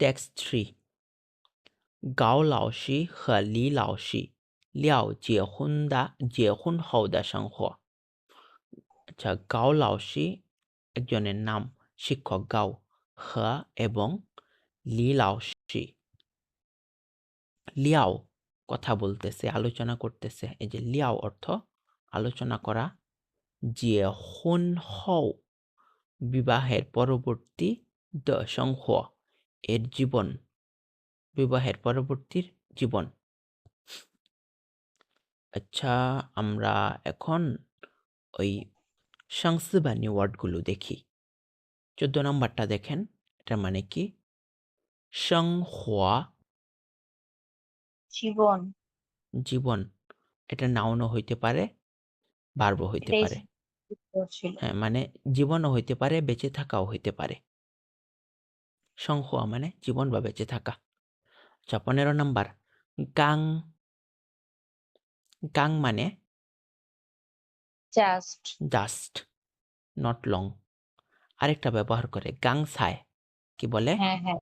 Text 3高老师和李老师聊结婚的结婚后的生活আচ্ছা গাও লাওসি একজনের নাম শিক্ষক গাও হ এবং লি লাওসি লিয়াও কথা বলতেছে আলোচনা করতেছে এই যে লিয়াও অর্থ আলোচনা করা যে হুন হও বিবাহের পরবর্তী দ সংহ এর জীবন বিবাহের পরবর্তীর জীবন। আচ্ছা আমরা এখন ওই সংস্বানী ওয়ার্ডগুলো দেখি। চোদ্দ নম্বরটা দেখেন এটার মানে কি? সংহোয়া। জীবন। জীবন এটা নাউনও হইতে পারে বার্ব হইতে পারে। হ্যাঁ মানে জীবনও হইতে পারে বেঁচে থাকাও হইতে পারে। সংহোয়া মানে জীবন বা বেঁচে থাকা। আচ্ছা পনেরো নাম্বার গাং গাং মানে জাস্ট জাস্ট নট লং আরেকটা ব্যবহার করে গাং সায় কি বলে? হ্যাঁ হ্যাঁ।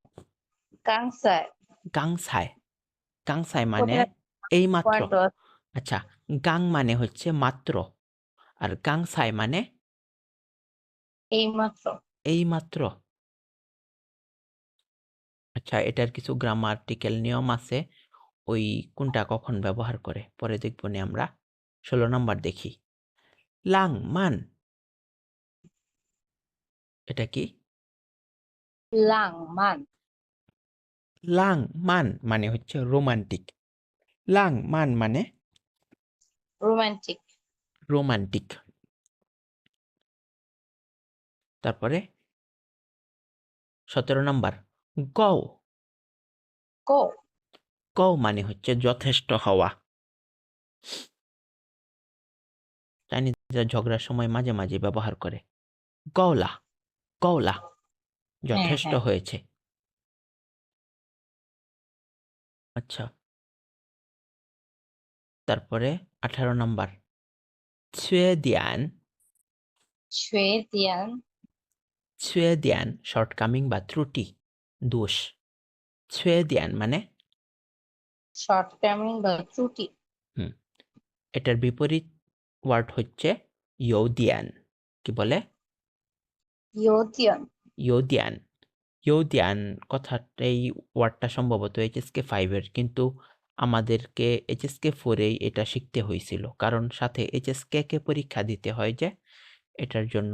কাংসায় গাং সায় গাং সায় মানে এই মাত্র। আচ্ছা গাং মানে হচ্ছে মাত্র আর গাং সাই মানে এই মাত্র। এই মাত্র। আচ্ছা এটার কিছু গ্রামাটিক্যাল নিয়ম আছে ওই কোনটা কখন ব্যবহার করে? পরে দেখব নি আমরা। ষোলো নম্বর দেখি। লাং মান। এটা কি? লাং মান। লাং মান মানে হচ্ছে রোমান্টিক লাং মান মানে? রোমান্টিক রোমান্টিক তারপরে সতেরো নম্বর। গও। গো গও মানে হচ্ছে যথেষ্ট হওয়া। চাইনিজরা ঝগড়ার সময় মাঝে মাঝে ব্যবহার করে। গওলা গওলা যথেষ্ট হ্যাঁ। হয়েছে। আচ্ছা। তারপরে আঠারো নম্বর। ছুয়ে দিয়ান ছুঁয়ে দিয়ান ছুয়ে দিয়ান শর্টকামিং বা ত্রুটি। দোষ ছুয়ে দিয়ান মানে? শর্ট টার্মিং বা ত্রুটি। এটার বিপরীত ওয়ার্ড হচ্ছে ইয়ৌদিয়ান কি বলে? ইয়োদিয়ান। ইয়োদিয়ান ইয়োদিয়ান কথাটা এই ওয়ার্ডটা সম্ভবত এইচএসকে ফাইভের কিন্তু আমাদেরকে এইচএসকে ফোরেই এটা শিখতে হয়েছিল কারণ সাথে এইচএসকে কে পরীক্ষা দিতে হয় যে এটার জন্য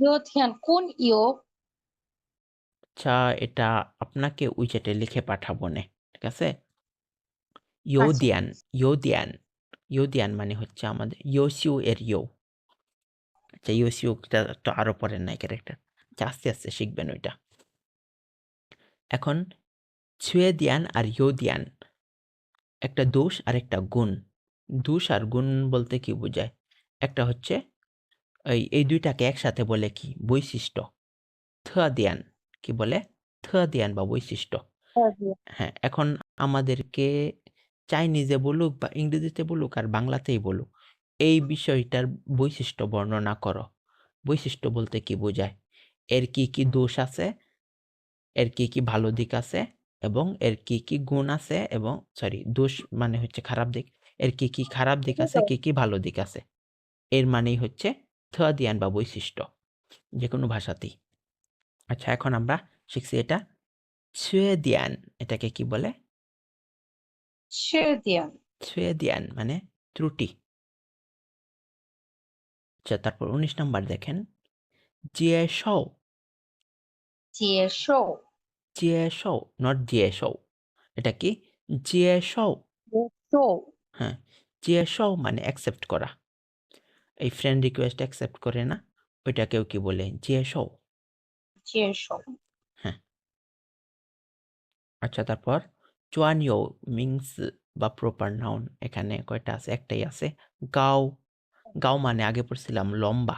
ইয়োদিয়ান কোন ইয়ো আচ্ছা এটা আপনাকে উইচেটে লিখে পাঠাবো নে ঠিক আছে? ইয়োদিয়ান ইয়োদিয়ান ইয়োদিয়ান মানে হচ্ছে আমাদের ইয়োসিউ এর ইয়ো। আচ্ছা ইয়োসিউটা তো আরও পরের নাই ক্যারেক্টার আচ্ছা আস্তে আস্তে শিখবেন ওইটা। এখন ছুয়েদিয়ান আর ইয়োদিয়ান একটা দোষ আর একটা গুণ। দোষ আর গুণ বলতে কি বোঝায়? একটা হচ্ছে এই এই দুইটাকে একসাথে বলে কি? বৈশিষ্ট্য। দিয়ান কি বলে? দিয়ান বা বৈশিষ্ট্য। হ্যাঁ এখন আমাদেরকে চাইনিজে বলুক বা ইংরেজিতে বলুক আর বাংলাতেই বলুক এই বিষয়টার বৈশিষ্ট্য বর্ণনা করো। বৈশিষ্ট্য বলতে কি বোঝায়? এর কি কি দোষ আছে? এর কি কি ভালো দিক আছে? এবং এর কি কি গুণ আছে? এবং সরি দোষ মানে হচ্ছে খারাপ দিক। এর কি কি খারাপ দিক আছে? কি কি ভালো দিক আছে? এর মানেই হচ্ছে দিয়ান বা বৈশিষ্ট্য যে কোনো ভাষাতেই। আচ্ছা এখন আমরা শিখছি এটা। দিয়ান এটাকে কি বলে? ছুয়েদিয়ান। দিয়ান মানে ত্রুটি। আচ্ছা তারপর উনিশ নাম্বার দেখেন। জিয়ে শো জিয়ে শো জিয়ে শো নট জিয়ে শো এটা কি? জিয়ে শো শো হ্যাঁ জিয়ে শো মানে অ্যাকসেপ্ট করা। এই ফ্রেন্ড রিকোয়েস্ট অ্যাকসেপ্ট করে না ওইটাকেও কি বলে? জিয়ে শো জিয়ে আচ্ছা তারপর চুয়ানিও, মিংস বা প্রপার নাউন এখানে কয়টা আছে? একটাই আছে। গাও। গাও মানে আগে পড়ছিলাম লম্বা।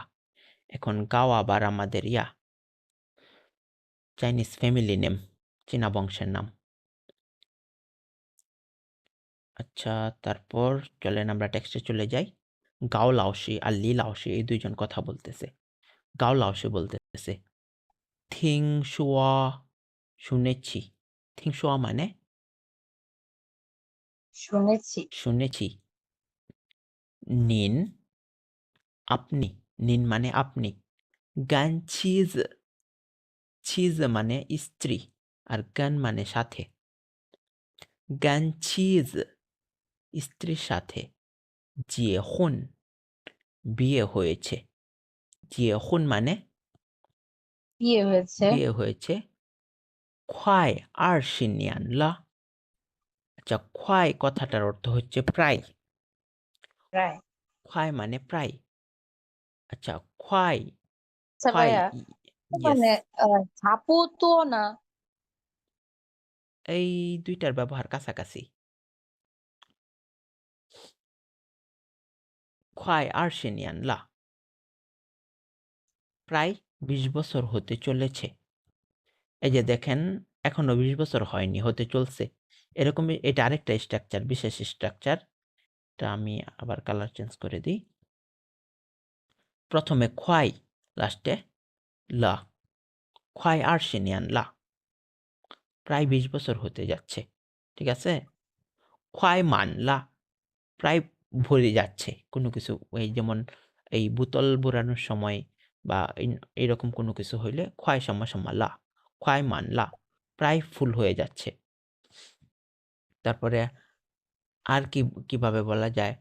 এখন গাও আবার আমাদের ইয়া। চাইনিজ ফ্যামিলি নেম, চীনা বংশের নাম। আচ্ছা তারপর চলেন আমরা টেক্সটে চলে যাই। গাও লাওসি আর লি লাওসি, এই দুইজন কথা বলতেছে। গাও লাওসি বলতেছে। থিং শুয়া শুনেছি। থিং শোয়া মানে? শুনেছি। শুনেছি। নিন। আপনি। নিন মানে আপনি। গান চিজ চিজ মানে স্ত্রী আর গান মানে সাথে। গান চিজ স্ত্রীর সাথে। জিয়ে হুন। বিয়ে হয়েছে। জিয়ে হুন মানে বিয়ে হয়েছে। বিয়ে হয়েছে। খোয়াই আর সিনিয়ান লা আচ্ছা খোয়াই কথাটার অর্থ হচ্ছে প্রায়। প্রায়। খোয়াই মানে প্রায়। আচ্ছা খোয়াই আচ্ছা ভাইয়া মানে ঝাপু তো না। এই দুইটার ব্যবহার কাছাকাছি। খোয়াই আর সিনিয়ান লা প্রায়? বিশ বছর হতে চলেছে। এই যে দেখেন এখনও বিশ বছর হয়নি, হতে চলছে। এরকমই এটা আরেকটা স্ট্রাকচার বিশেষ স্ট্রাকচার এটা আমি আবার কালার চেঞ্জ করে দিই। প্রথমে খোয়াই লাস্টে লা। খোয়াই আর সিনিয়ান লা। প্রায় বিশ বছর হতে যাচ্ছে, ঠিক আছে? খোয়াই মান, লা। প্রায় ভরে যাচ্ছে কোনো কিছু। এই যেমন এই বোতল বোরানোর সময় বা এরকম কোনো কিছু হইলে খোয়াই সমা সমা লা, খোয়াই মান লা, প্রায় ফুল হয়ে যাচ্ছে। তারপরে আর কি, কীভাবে বলা যায়?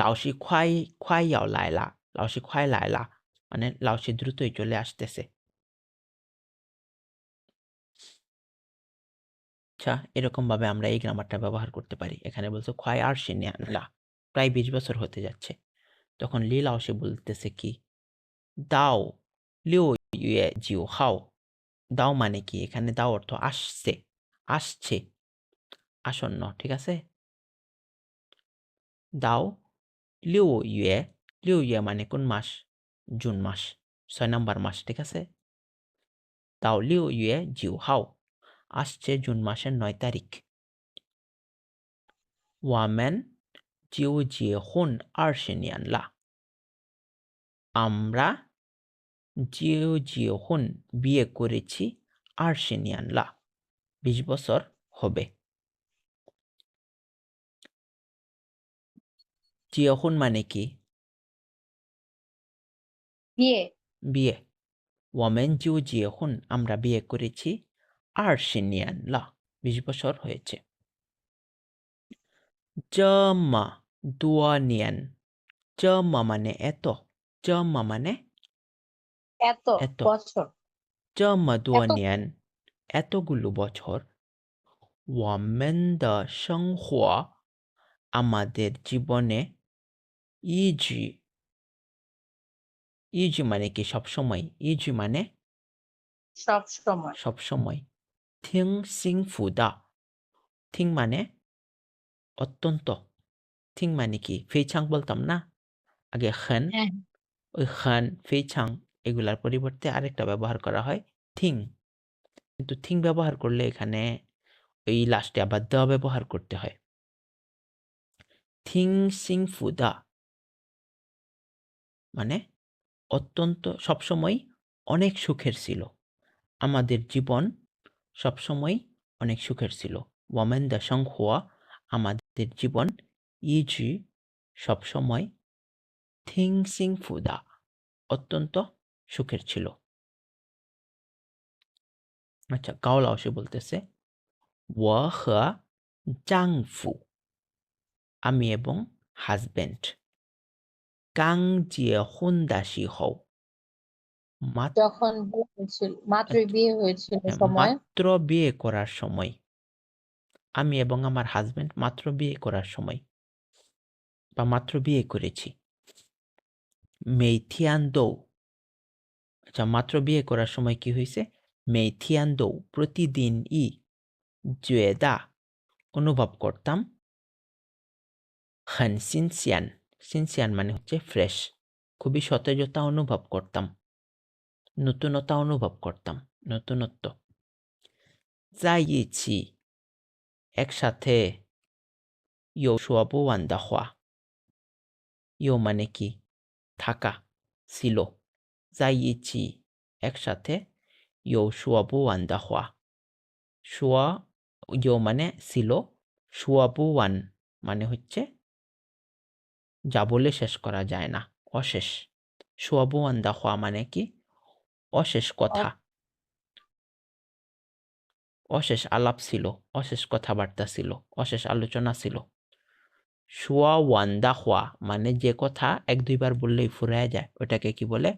লাউসি খোয়াই খোয়াই ইয়াও লাইলা লাউসি খোয়াই লাইলা মানে লাউসি দ্রুতই চলে আসতেছে। আচ্ছা এরকম ভাবে আমরা এই গ্রামারটা ব্যবহার করতে পারি। এখানে বলছে খোয়াই আর লা, প্রায় বিশ বছর হতে যাচ্ছে। তখন লি লাউসি বলতেছে কি? দাও, লিও ইয়ে জিও, হাও, দাও মানে কি? এখানে দাও অর্থ আসছে আসছে। আসন্ন, ঠিক আছে? দাও, লিও ইয়ে লিও ইয়ে মানে কোন মাস? জুন মাস, ছয় নম্বর মাস, ঠিক আছে? দাও, লিও ইয়ে জিও, হাও, আসছে জুন মাসের নয় তারিখ। ওয়ামেন, জিও, জিয়ে, হুন আর লা। আমরা জিও জিও হুন বিয়ে করেছি আর সিনিয়ান লা বিশ বছর হবে। জিও হুন মানে কি? বিয়ে। বিয়ে। ওয়ামেন জিও জিয়ে হুন আমরা বিয়ে করেছি আর সিনিয়ান লা বিশ বছর হয়েছে। জমা দুয়ানিয়ান। জমা মানে এত। জমা মানে এত এত। বছর 这么多年 এতগুলো বছর我们的生活আমাদের জীবনে ইজি ইজি মানে কি সব সময় ইজি মানে সব সময় সব সময় থিং সিং ফুদা থিং মানে অত্যন্ত থিং মানে কি ফেইছাং বলতাম না আগে খান হ্যাঁ ওই খান ফেইছাং এগুলার পরিবর্তে আরেকটা ব্যবহার করা হয় থিং। কিন্তু থিং ব্যবহার করলে এখানে ওই লাস্টে আবার দ ব্যবহার করতে হয়। থিং, সিং ফুদা মানে অত্যন্ত সবসময় অনেক সুখের ছিল। আমাদের জীবন সবসময় অনেক সুখের ছিল। ওয়ামেন দা সংহুয়া আমাদের জীবন ইজি সবসময় থিং, সিং ফুদা অত্যন্ত সুখের ছিল। আচ্ছা গাওলাওসে বলতেছে ও হ জাংফু আমি এবং হাজবেন্ড কাং জিয়ে হুন্দাসি হও। মাত্র যখন বিয়ে হয়েছিল বিয়ে হয়েছিল মাত্র বিয়ে করার সময় আমি এবং আমার হাজবেন্ড মাত্র বিয়ে করার সময় বা মাত্র বিয়ে করেছি। মেইথিয়ান দৌ আচ্ছা মাত্র বিয়ে করার সময় কি হয়েছে মেইথিয়ান দৌ প্রতিদিন ই জুয়েদা, অনুভব করতাম। হান সিনসিয়ান সিনসিয়ান মানে হচ্ছে ফ্রেশ। খুবই সতেজতা অনুভব করতাম। নতুনতা অনুভব করতাম, নতুনত্ব। যাইছি একসাথে ইউ সোয়াবু ওয়ান্দা হওয়া। ইউ মানে কি? থাকা, ছিল। যাইছি একসাথে ইউ সোয়াবু ওয়ান্দা হওয়া শুয়া ইয়ো মানে ছিল শুয়াবু ওয়ান মানে হচ্ছে যা বলে শেষ করা যায় না। অশেষ। শুয়াবু ওয়ান হওয়া মানে কি? অশেষ কথা অশেষ আলাপ ছিল। অশেষ কথাবার্তা ছিল। অশেষ আলোচনা ছিল। শুয়া ওয়ান্দা হওয়া মানে যে কথা এক দুইবার বললেই ফুরায় যায়। ওটাকে কি বলে?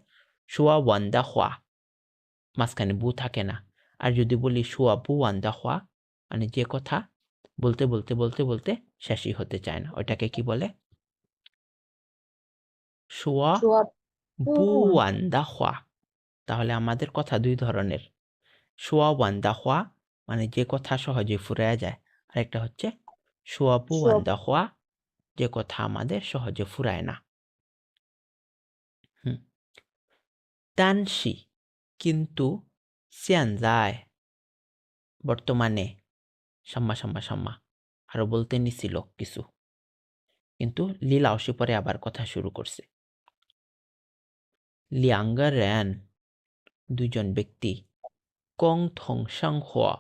শুয়া ওয়ান্দা হওয়া মাঝখানে বু থাকে না আর যদি বলি শুয়া বু ওয়ান্দা হওয়া মানে যে কথা বলতে বলতে বলতে বলতে শেষই হতে চায় না। ওটাকে কি বলে? শুয়া বু ওয়ান্দা হওয়া তাহলে আমাদের কথা দুই ধরনের। শুয়া ওয়ান্দা হওয়া মানে যে কথা সহজে ফুরায় যায়। আরেকটা হচ্ছে শুয়া বু ওয়ান্দা হওয়া যে কথা আমাদের সহজে ফুরায় না হুম তানসি কিন্তু সিয়ানজায় বর্তমানে সাম্মা সাম্মা সাম্মা আরও বলতে নিছিল কিছু। কিন্তু লীলা অসি পরে আবার কথা শুরু করছে। লিয়াঙ্গা র্যান দুজন ব্যক্তি, কং থং সাং হওয়া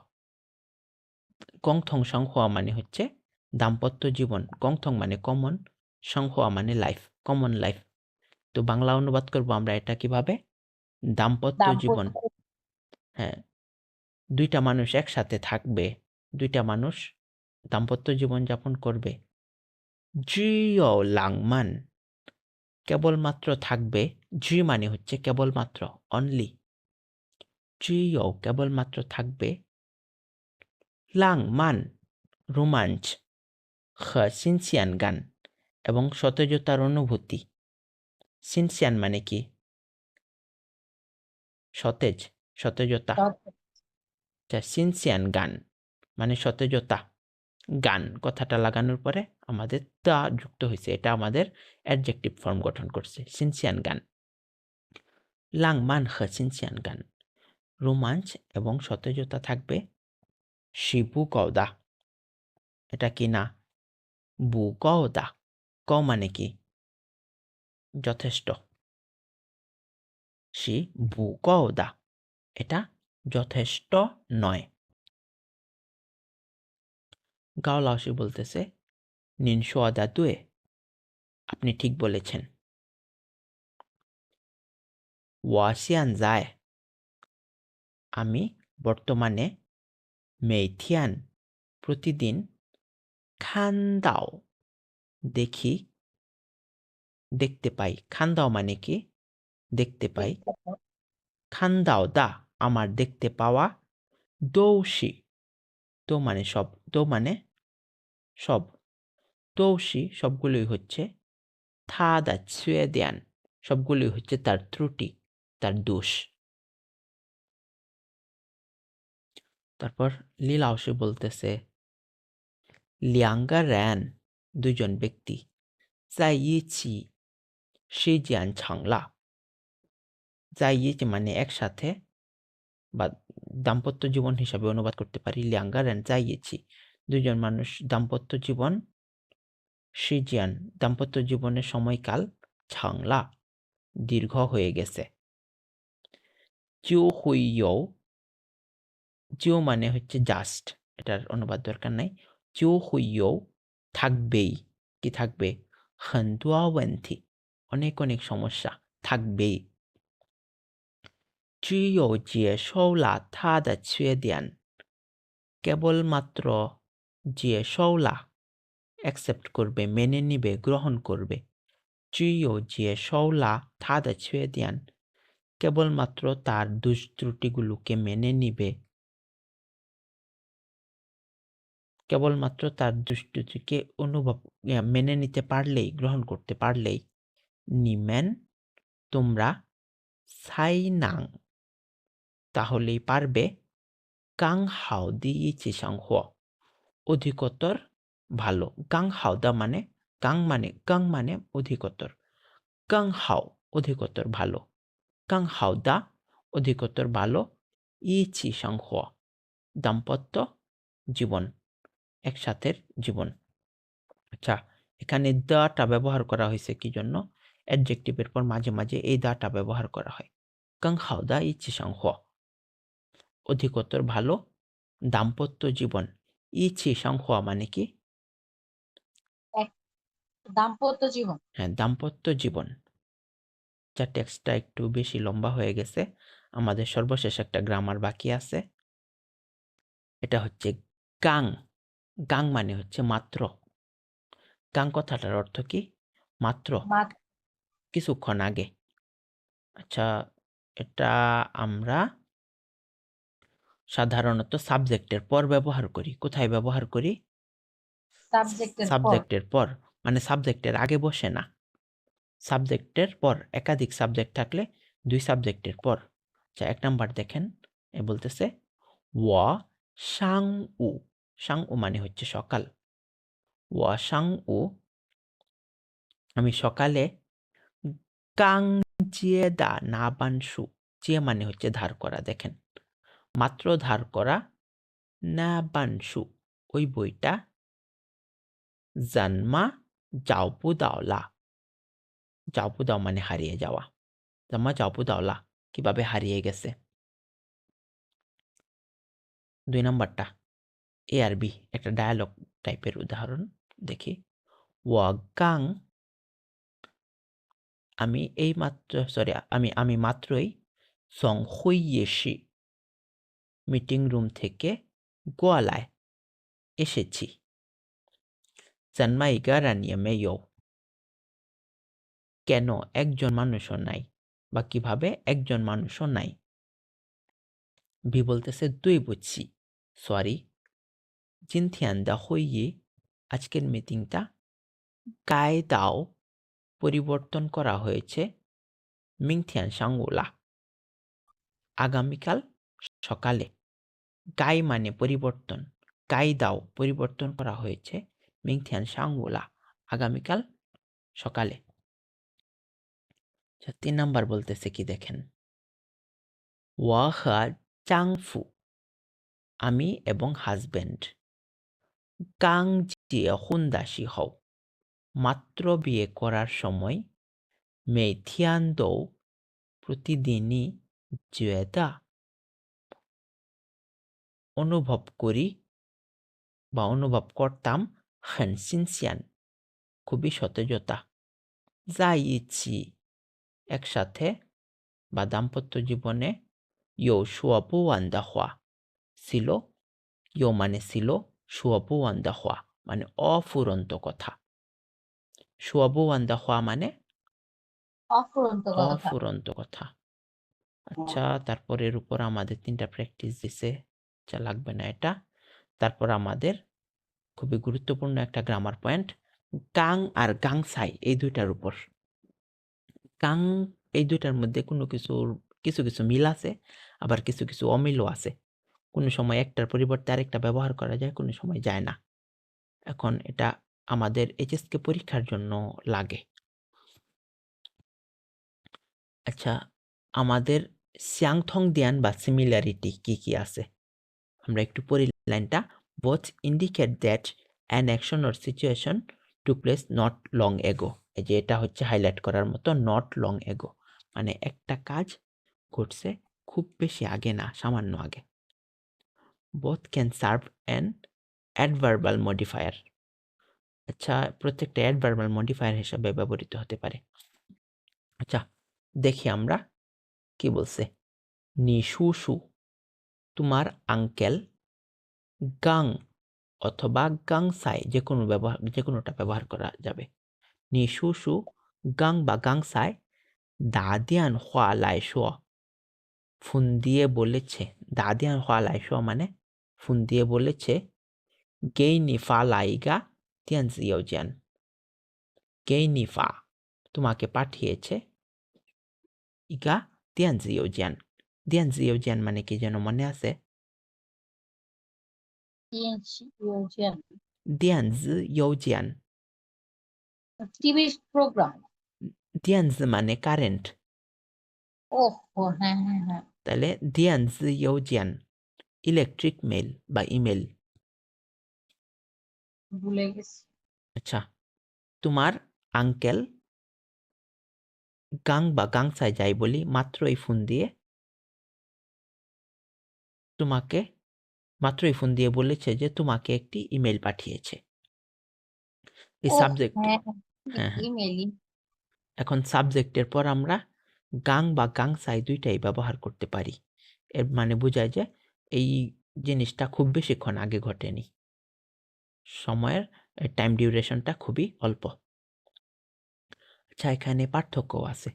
কং থং সাং হওয়া মানে হচ্ছে দাম্পত্য জীবন। কং থং মানে কমন, সাং হওয়া মানে লাইফ, কমন লাইফ। তো বাংলা অনুবাদ করব আমরা এটা কীভাবে? দাম্পত্য জীবন। দাম্পত্য হ্যাঁ। দুইটা মানুষ একসাথে থাকবে দুইটা মানুষ দাম্পত্য জীবন যাপন করবে। জিও লাংমান কেবলমাত্র থাকবে জি মানে হচ্ছে কেবলমাত্র অনলি জিও কেবলমাত্র থাকবে লাংমান রোমাঞ্চ সিনসিয়ান গান এবং সতেজতার অনুভূতি। সিনসিয়ান মানে কি? সতেজ সতেজতা। আচ্ছা সিনসিয়ান গান মানে সতেজতা। গান কথাটা লাগানোর পরে আমাদের তা যুক্ত হয়েছে। এটা আমাদের অ্যাডজেক্টিভ ফর্ম গঠন করছে। সিনসিয়ান গান। লাং মান হ সিনসিয়ান গান। রোমাঞ্চ এবং সতেজতা থাকবে শিবু কওদা। এটা কি না? বু কওদা। ক মানে কি? যথেষ্ট। সি বু কওদা এটা যথেষ্ট নয়। গাওলাওসি বলতেছে নিন সোয়াদা দুয়ে। আপনি ঠিক বলেছেন। ওয়াসিয়ান যায়। আমি বর্তমানে মেথিয়ান প্রতিদিন খান্দাও দেখি, দেখতে পাই। খান্দাও মানে কি? দেখতে পাই। খান্দাও দা আমার দেখতে পাওয়া দৌশি। তো মানে সব তো মানে সব। দৌশি সবগুলোই হচ্ছে থাদা ছুঁয়ে দেয়ান। সবগুলোই হচ্ছে তার ত্রুটি তার দোষ। তারপর লীলাওসে বলতেছে লিয়াঙ্গা র্যান দুজন ব্যক্তি জাইয়েছি সে জিয়ান ছাংলা। জাইয়েছি মানে একসাথে বা দাম্পত্য জীবন হিসাবে অনুবাদ করতে পারি লিয়াঙ্গা র্যান জাইয়েছি দুজন মানুষ দাম্পত্য জীবন, সিজিয়ান, দাম্পত্য জীবনের সময়কাল ছাংলা, দীর্ঘ হয়ে গেছে। চিও হুইও চিও মানে হচ্ছে জাস্ট এটার অনুবাদ দরকার নাই। চিও হুইও থাকবেই, কি থাকবে? হন্দুয়াওয়েন্থি অনেক অনেক সমস্যা, থাকবেই। চিও জিয়ে শৌলা থাদা ছুঁয়ে দেয়ান কেবলমাত্র জিয়ে শৌলা অ্যাকসেপ্ট করবে, মেনে নিবে, গ্রহণ করবে। চিও জিয়ে শৌলা থাদা ছুঁয়ে দেয়ান কেবলমাত্র তার দুষ্ত্রুটিগুলোকে মেনে নিবে। কেবলমাত্র তার দুষ্টিকে অনুভব মেনে নিতে পারলেই, গ্রহণ করতে পারলেই, নিমেন, তোমরা সাইনাং তাহলেই পারবে। কাং হাও দি চিসাং হুয়া অধিকতর ভালো। গাং হাওদা মানে গাং মানে গাং মানে অধিকতর গাং হাও অধিকতর ভালো। গাং হাওদা অধিকতর ভালো। ই চিসাং হুয়া দাম্পত্য জীবন। একসাথের জীবন। আচ্ছা এখানে দাটা ব্যবহার করা হয়েছে কি জন্য অ্যাডজেক্টিভের পর মাঝে মাঝে এই দাটা ব্যবহার করা হয়। কাং হাওদা ইচ্ছি সংহ অধিকতর ভালো দাম্পত্য জীবন। ইছি সংহোয়া মানে কি? দাম্পত্য জীবন। হ্যাঁ দাম্পত্য জীবন। যা টেক্সটটা একটু বেশি লম্বা হয়ে গেছে। আমাদের সর্বশেষ একটা গ্রামার বাকি আছে। এটা হচ্ছে গাং। গাং মানে হচ্ছে মাত্র। গাং কথাটার অর্থ কি? মাত্র। কিছুক্ষণ আগে। আচ্ছা এটা আমরা সাধারণত সাবজেক্টের পর ব্যবহার করি। কোথায় ব্যবহার করি? সাবজেক্টের পর। সাবজেক্টের পর। মানে সাবজেক্টের আগে বসে না। সাবজেক্টের পর একাধিক সাবজেক্ট থাকলে দুই সাবজেক্টের পর। আচ্ছা এক নাম্বার দেখেন এ বলতেছে ওয়া সাং উ। সাং উ মানে হচ্ছে সকাল। ওয়া সাং উ। আমি সকালে কাং চিয়ে দা না বানসু জিয়ে মানে হচ্ছে ধার করা দেখেন। মাত্র ধার করা না বানসু। ওই বইটা জানমা যাওপু দাওলা যাওপু দাও মানে হারিয়ে যাওয়া। জামা যাওপু দাওলা কীভাবে হারিয়ে গেছে? দুই নম্বরটা, এ আর বি, একটা ডায়ালগ টাইপের উদাহরণ, দেখি। ওয়াগাং, আমি এই মাত্র সরি আমি আমি মাত্রই সং মিটিং রুম থেকে গোয়ালায় এসেছি। জানমাইগা রানিয়ে মেয়ো। কেন একজন মানুষও নাই বা কীভাবে একজন মানুষও নাই? বি বলতেছে, দুই বুঝছি, সরি। জিনথিয়ান জিনথিয়ান্দা হইয়ে আজকের মিটিংটা গায়ে দাও, পরিবর্তন করা হয়েছে, মিংথিয়ান সাঙ্গুলা। আগামীকাল সকালে গাই মানে পরিবর্তন গাই দাও পরিবর্তন করা হয়েছে মিংথিয়ান সাঙ্গুলা আগামীকাল সকালে। আচ্ছা, তিন নাম্বার বলতেছে কি দেখেন? ওয়াহা চাংফু আমি এবং হাজবেন্ড। কাং জিয়ে হুন্দাসি হও মাত্র বিয়ে করার সময় মেথিয়ান দৌ প্রতিদিনই জুয়েদা অনুভব করি বা অনুভব করতাম হেনসিনসিয়ান খুবই সতেজতা। যাই ইচ্ছি একসাথে বা দাম্পত্য জীবনে ইউ শুয়াপু ওয়ান্দা হওয়া ছিল ইউ মানে ছিল শুয়াপু ওয়ান্দা হওয়া মানে অফুরন্ত কথা। শুয়াবু আন্দা হওয়া মানে অফুরন্ত কথা। অফুরন্ত কথা। আচ্ছা তারপরের উপর আমাদের তিনটা প্র্যাকটিস দিছে। আচ্ছা লাগবে না এটা। তারপর আমাদের খুবই গুরুত্বপূর্ণ একটা গ্রামার পয়েন্ট গাং আর গাংসাই এই দুইটার উপর। কাং এই দুইটার মধ্যে কোনো কিছু কিছু কিছু মিল আছে, আবার কিছু কিছু অমিলও আছে। কোনো সময় একটার পরিবর্তে আরেকটা ব্যবহার করা যায়, কোনো সময় যায় না। এখন এটা আমাদের এইচএসকে পরীক্ষার জন্য লাগে। আচ্ছা আমাদের সিয়াংথং দিয়ান বা সিমিলারিটি কি কি আছে? আমরা একটু পড়ি লাইনটা। Both indicate that an action or situation to place not long ago এই যে এটা হচ্ছে হাইলাইট করার মতো নট লং এগো মানে একটা কাজ ঘটছে খুব বেশি আগে না, সামান্য আগে। Both can serve an adverbial modifier আচ্ছা প্রত্যেকটা অ্যাডভার্বাল মডিফায়ার হিসাবে ব্যবহৃত হতে পারে। আচ্ছা দেখি আমরা কি বলছে। নিশুসু তোমার আঙ্কেল গাং অথবা গাংসাই যে কোনো ব্যবহার যে কোনোটা ব্যবহার করা যাবে। নিশুসু গাং বা গাংসাই দাদিয়ান হওয়া লাইশো ফোন দিয়ে বলেছে, দাদিয়ান হওয়া লাইশো মানে? ফোন দিয়ে বলেছে, গেই নিফা লাইগা তিয়ান জিয়ান। গেই নিফা তোমাকে পাঠিয়েছে, ইগা তিয়ান জিয়ান। তিয়ান জিয়ান মানে কি যেন মনে আছে ইউজিয়ান দিয়ান জিয়ান টিভি প্রোগ্রাম দিয়ান মানে কারেন্ট ওহ হ্যাঁ হ্যাঁ হ্যাঁ তাহলে ইলেকট্রিক মেল বা ইমেল ভুলে গেছি আচ্ছা তোমার আঙ্কেল গাং বা গাংসায় যাই বলি মাত্র এই ফোন দিয়ে তোমাকে মাত্রই ফোন দিয়ে বলেছে যে তোমাকে একটি ইমেল পাঠিয়েছে। এই ও সাবজেক্ট হ্যাঁ হ্যাঁ হ্যাঁ। ইমেলই এখন সাবজেক্টের পর আমরা গাং বা গাংসাই দুইটাই ব্যবহার করতে পারি। এর মানে বোঝায় যে এই জিনিসটা খুব বেশিক্ষণ আগে ঘটেনি। সময়ের টাইম ডিউরেশনটা খুবই অল্প। আচ্ছা এখানে পার্থক্য আছে।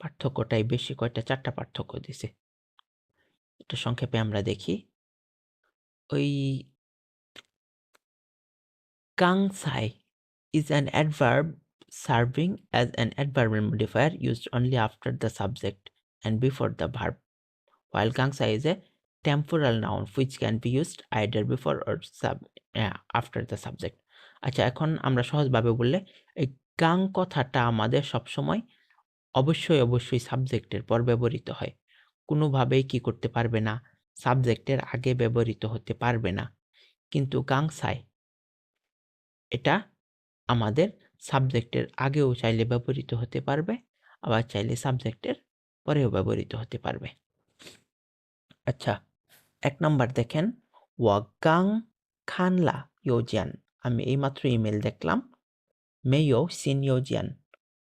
পার্থক্যটাই বেশি কয়টা চারটা পার্থক্য দিছে। একটা সংক্ষেপে আমরা দেখি। ওই কাংসাই is an adverb serving as an adverb modifier use only after the subject and before the verb while কাংসাই is a temporal noun which can be used either before or sub after the subject আচ্ছা এখন আমরা সহজভাবে বললে এই কাং কথাটা আমাদের সবসময় অবশ্যই অবশ্যই সাবজেক্টের পর ব্যবহৃত হয়। কোনোভাবেই কি করতে পারবে না, সাবজেক্টের আগে ব্যবহৃত হতে পারবে না। কিন্তু গাংসায় এটা আমাদের সাবজেক্টের আগেও চাইলে ব্যবহৃত হতে পারবে, আবার চাইলে সাবজেক্টের পরেও ব্যবহৃত হতে পারবে। আচ্ছা এক নম্বর দেখেন ওয়াগাং খানলা ইয়োজিয়ান। আমি এইমাত্র ইমেল দেখলাম মেয়ো সিন ইয়োজিয়ান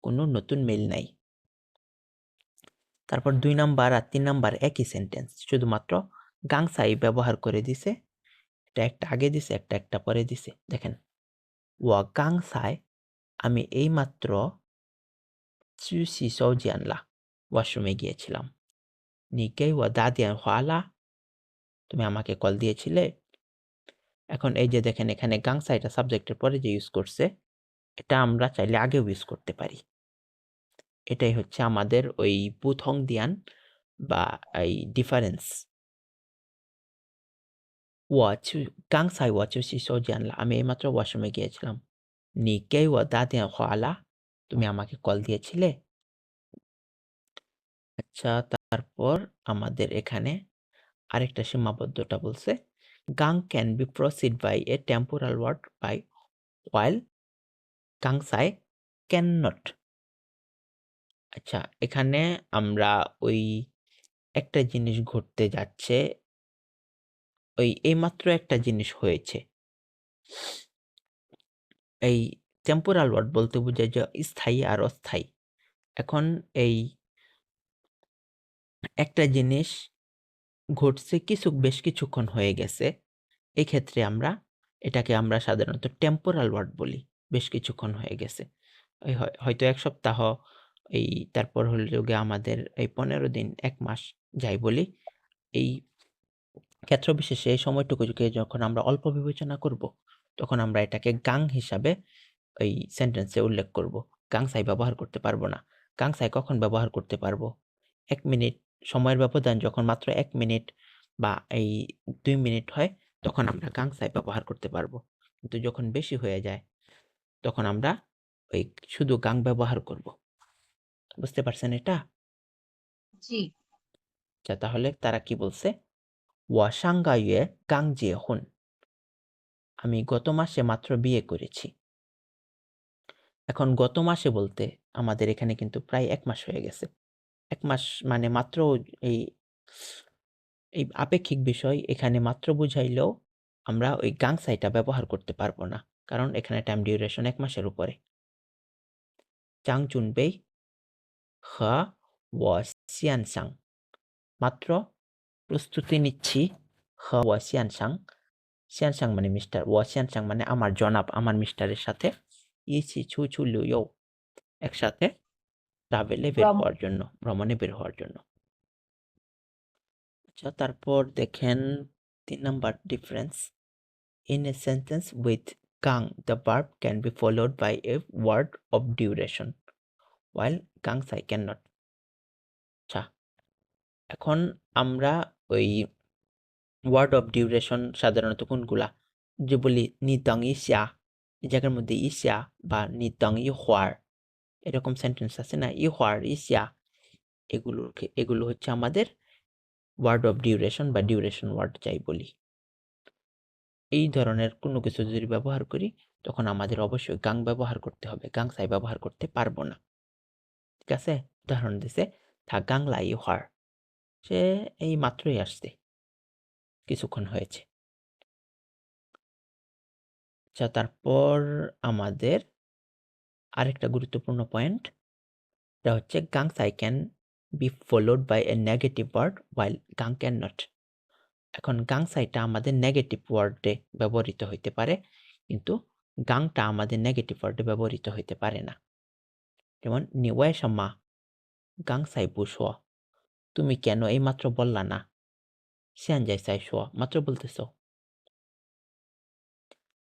কোনো নতুন মেল নাই। তারপর দুই নাম্বার আর তিন নাম্বার একই সেন্টেন্স শুধুমাত্র গাংসাই ব্যবহার করে দিছে। এটা একটা আগে দিছে, একটা একটা পরে দিছে। দেখেন, ওয়া গাংসাই, আমি এইমাত্র চুসি সৌজি আনলা ওয়াশরুমে গিয়েছিলাম। নিকেই ওয়া দাদিয়ান হওয়ালা তুমি আমাকে কল দিয়েছিলে। এখন এই যে দেখেন, এখানে গাংসা এটা সাবজেক্টের পরে যে ইউজ করছে, এটা আমরা চাইলে আগেও ইউজ করতে পারি। এটাই হচ্ছে আমাদের ওই পুথং দিয়ান বা এই ডিফারেন্স ওয়াচ গাং সাই ওয়াচু শিশো জানলা আমি এইমাত্র ওয়াশরুমে গিয়েছিলাম। নি কে ও দা দিয়া খোয়ালা তুমি আমাকে কল দিয়েছিলে? আচ্ছা তারপর আমাদের এখানে আরেকটা সীমাবদ্ধটা বলছে। গাং can be preceded by a temporal word by while গাংসাই can not আচ্ছা এখানে আমরা ওই একটা জিনিস ঘটতে যাচ্ছে। ওই এইমাত্র একটা জিনিস হয়েছে। এই টেম্পোরাল ওয়ার্ড বলতে বোঝায় যে স্থায়ী আর অস্থায়ী। এখন এই একটা জিনিস ঘটছে কিছু বেশ কিছুক্ষণ হয়ে গেছে। এই ক্ষেত্রে আমরা এটাকে আমরা সাধারণত টেম্পোরাল ওয়ার্ড বলি, বেশ কিছুক্ষণ হয়ে গেছে। হয়- হয়তো এক সপ্তাহ এই তারপর হলো গিয়ে আমাদের এই পনেরো দিন, এক মাস যাই বলি, এই ক্ষেত্র বিশেষে এই সময়টুকুকে যখন আমরা অল্প বিবেচনা করব, তখন আমরা এটাকে গাং হিসাবে এই সেন্টেন্সে উল্লেখ করব। গাংসাই ব্যবহার করতে পারব না। গাংসাই কখন ব্যবহার করতে পারব? এক মিনিট সময়ের ব্যবধান যখন মাত্র এক মিনিট বা এই দুই মিনিট হয়, তখন আমরা গাংসাই ব্যবহার করতে পারব। কিন্তু যখন বেশি হয়ে যায়, তখন আমরা ওই শুধু গাং ব্যবহার করব। বুঝতে পারছেন এটা? জি। আচ্ছা তাহলে তারা কি বলছে? ওয়া সাংগাইয়ে গাং জিয়ে হুন আমি গত মাসে মাত্র বিয়ে করেছি। এখন গত মাসে বলতে আমাদের এখানে কিন্তু প্রায় এক মাস হয়ে গেছে। এক মাস মানে মাত্র এই এই আপেক্ষিক বিষয় এখানে মাত্র বুঝাইলেও আমরা ওই গাংসাইটা ব্যবহার করতে পারব না। কারণ এখানে টাইম ডিউরেশন এক মাসের উপরে। চাং চুনবেই হ ও সিয়ান সাং মাত্র প্রস্তুতি নিচ্ছি। হ ও সিয়ান সাং সিয়ান সাং মানে মিস্টার ও সিয়ান সাং মানে আমার জনাব আমার মিস্টারের সাথে ইছি ছু ছু লুইও একসাথে ট্রাভেলে বের। হওয়ার জন্য ভ্রমণে বের হওয়ার জন্য। আচ্ছা তারপর দেখেন তিন number difference in a sentence with গাং the verb can be followed by a word of duration while গাং সাই ক্যান নট আচ্ছা এখন আমরা ওই ওয়ার্ড অফ ডিউরেশন সাধারণত কোনগুলা? যে বলি নি দং ইসিয়া জায়গার মধ্যে ইসিয়া বা নি দং ই হওয়ার এরকম সেন্টেন্স আছে না? ই হওয়ার ইসিয়া এগুলোকে এগুলো হচ্ছে আমাদের ওয়ার্ড অফ ডিউরেশন বা ডিউরেশন ওয়ার্ড যাই বলি। এই ধরনের কোনো কিছু যদি ব্যবহার করি, তখন আমাদের অবশ্যই গাং ব্যবহার করতে হবে। গাং সাই ব্যবহার করতে পারব না। ঠিক আছে? উদাহরণ দিছে থা গাং লাই হওয়ার সে এই মাত্রই আসছে। কিছুক্ষণ হয়েছে। আচ্ছা তারপর আমাদের আরেকটা গুরুত্বপূর্ণ পয়েন্ট এটা হচ্ছে, গাং সাই can be followed by a negative word while গাং ক্যান নট। এখন, গাং সাইটা আমাদের নেগেটিভ ওয়ার্ডে ব্যবহৃত হইতে পারে, কিন্তু গাংটা আমাদের নেগেটিভ ওয়ার্ডে ব্যবহৃত হইতে পারে না। যেমন নিওয়াই মা গাংসাই বুস তুমি কেন এই মাত্র বললা না? সিয়ান যাই সাই শোয়া মাত্র বলতেছ?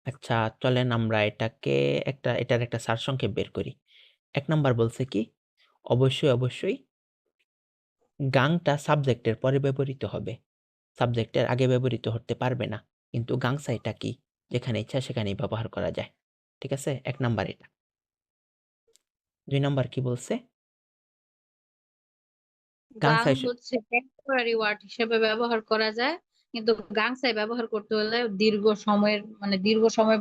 আচ্ছা চলেন আমরা এটাকে একটা, এটার একটা সারসংক্ষেপ বের করি। এক নাম্বার বলছে কি, অবশ্যই অবশ্যই গাংটা সাবজেক্টের পরে ব্যবহৃত হবে। সাবজেক্টের আগে ব্যবহৃত হতে পারবে না। কিন্তু গাংসাইটা কি? যেখানে ইচ্ছা সেখানেই ব্যবহার করা যায়। ঠিক আছে? এক নাম্বার এটা। দুই নাম্বার কি বলছে? গাং গাংসাই হচ্ছে টেম্পোরারি ওয়ার্ড হিসেবে ব্যবহার করা যায়। কিন্তু গাংসাই ব্যবহার করতে হলে দীর্ঘ সময়ের মানে দীর্ঘ সময়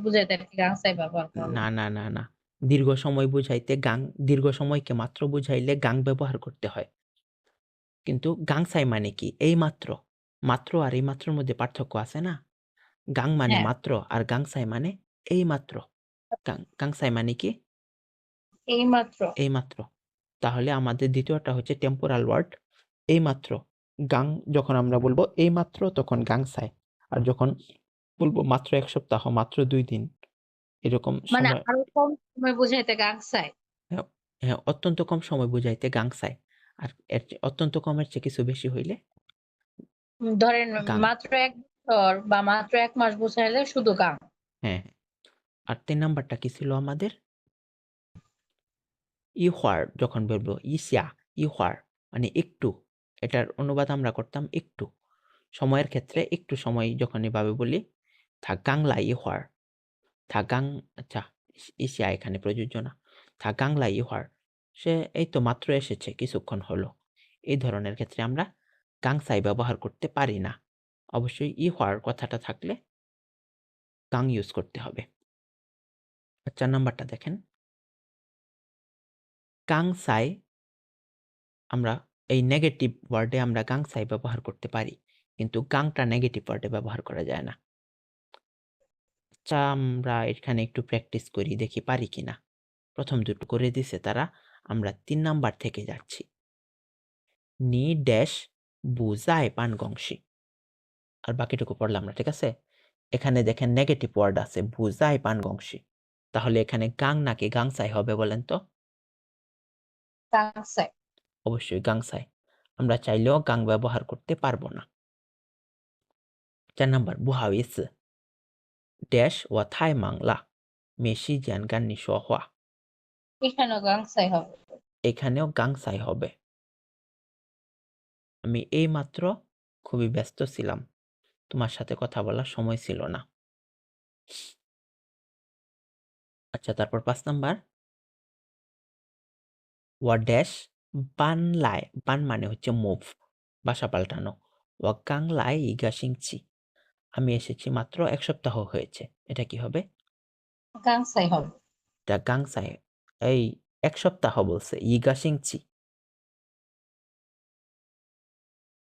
গাংসাই ব্যবহার করা না না না না। দীর্ঘ সময় বুঝাইতে গাং দীর্ঘ সময়কে মাত্র বুঝাইলে গাং ব্যবহার করতে হয়। কিন্তু গাংসাই মানে কি? এই মাত্র। মাত্র আর এই মাত্রর মধ্যে পার্থক্য আছে না? গাং মানে হ্যাঁ। মাত্র আর গাংসাই মানে এই মাত্র। গাং- গাংসাই মানে কি? এই মাত্র তাহলে আমাদের দ্বিতীয়টা হচ্ছে টেম্পোরাল ওয়ার্ড এই মাত্র গাং যখন আমরা বলব এই মাত্র তখন গাংসাই। আর যখন বলব মাত্র এক সপ্তাহ মাত্র দুই দিন এরকম মানে আরও কম সময় বুঝাইতে গাংসাই। হ্যাঁ অত্যন্ত কম সময় বুঝাইতে গাংসাই। আর এর অত্যন্ত কমের চেয়ে কিছু বেশি হইলে ধরেন মাত্র এক বছর বা মাত্র এক মাস বুঝাইলে শুধু গাং। হ্যাঁ হ্যাঁ। আর তিন নাম্বারটা কি ছিল আমাদের? ইহোয়ার যখন বলব ইসিয়া ইহোয়ার মানে একটু, এটার অনুবাদ আমরা করতাম একটু, সময়ের ক্ষেত্রে একটু সময় যখন এভাবে বলি থা গাংলা ইহোয়ার থা গাং আচ্ছা ইস- ইসিয়া এখানে প্রযোজ্য না থা গাংলা ইহোয়ার সে এই তো মাত্র এসেছে, কিছুক্ষণ হলো, এই ধরনের ক্ষেত্রে আমরা গাংসাই ব্যবহার করতে পারি না, অবশ্যই ই হওয়ার কথাটা থাকলে গাং ইউজ করতে হবে। চার নাম্বারটা দেখেন। গাংসাই আমরা, এই নেগেটিভ ওয়ার্ডে আমরা গাংসাই ব্যবহার করতে পারি। কিন্তু গাংটা নেগেটিভ ওয়ার্ডে ব্যবহার করা যায় না। আচ্ছা আমরা এখানে একটু প্র্যাকটিস করি, দেখি পারি কি না প্রথম দুটো করে দিছে তারা, আমরা তিন নাম্বার থেকে যাচ্ছি। নি ড্যাশ বুজায় পান গংশি আর বাকিটুকু পড়লাম না, ঠিক আছে? এখানে দেখেন নেগেটিভ ওয়ার্ড আছে বুজায় পান গংশি তাহলে এখানে গাং নাকি গাংসাই হবে বলেন তো? গাংসাই। অবশ্যই গাংসাই। আমরা চাইলেও গাং ব্যবহার করতে পারব না। চার নাম্বার বুহাউইস ড্যাশ ও থাই মাংলা। মেশি জ্যান গান্নি হওয়া এখানেও গাংসাই হবে। এখানেও গাংসাই হবে। আমি এই মাত্র খুবই ব্যস্ত ছিলাম। তোমার সাথে কথা বলার সময় ছিল না। আচ্ছা তারপর পাঁচ নাম্বার। ওয়া ড্যাশ বান লাই বান মানে হচ্ছে মুভ বাসা পাল্টানো। ওয়া গাং লাই ইগা সিংচি আমি এসেছি মাত্র এক সপ্তাহ হয়েছে। এটা কি হবে? গাংসাই হবে। এটা গাংসাই এই এক সপ্তাহ বলছে ইগা সিংচি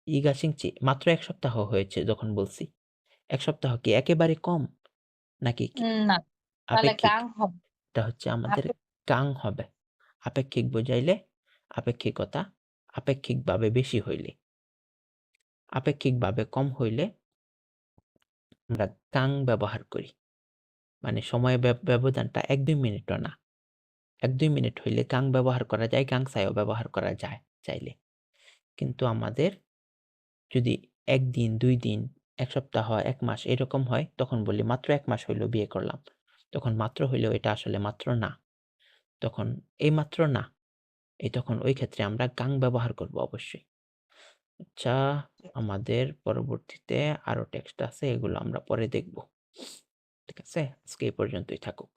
ইগা সিংচি মাত্র এক সপ্তাহ হয়েছে যখন বলছি। এক সপ্তাহ কি একেবারে কম? নাকি না তাহলে গাং হবে। এটা হচ্ছে আমাদের গাং হবে। আপেক্ষিক বোঝাইলে আপেক্ষিকতা আপেক্ষিকভাবে বেশি হইলে। আপেক্ষিকভাবে কম হইলে আমরা কাং ব্যবহার করি। মানে সময় ব্যব- ব্যবধানটা এক দুই মিনিটও না। এক দুই মিনিট হইলে কাং ব্যবহার করা যায়, কাং সাইও ব্যবহার করা যায় চাইলে। কিন্তু আমাদের যদি একদিন দুই দিন, এক সপ্তাহ, এক মাস এরকম হয়, তখন বলি মাত্র এক মাস হইল বিয়ে করলাম। তখন মাত্র হইলেও এটা আসলে মাত্র না। তখন এই মাত্র না, এই তখন ওই ক্ষেত্রে আমরা গাং ব্যবহার করব অবশ্যই। আচ্ছা আমাদের পরবর্তীতে আরও টেক্সট আছে, এগুলো আমরা পরে দেখব। ঠিক আছে? আজকে এই পর্যন্তই থাকুক।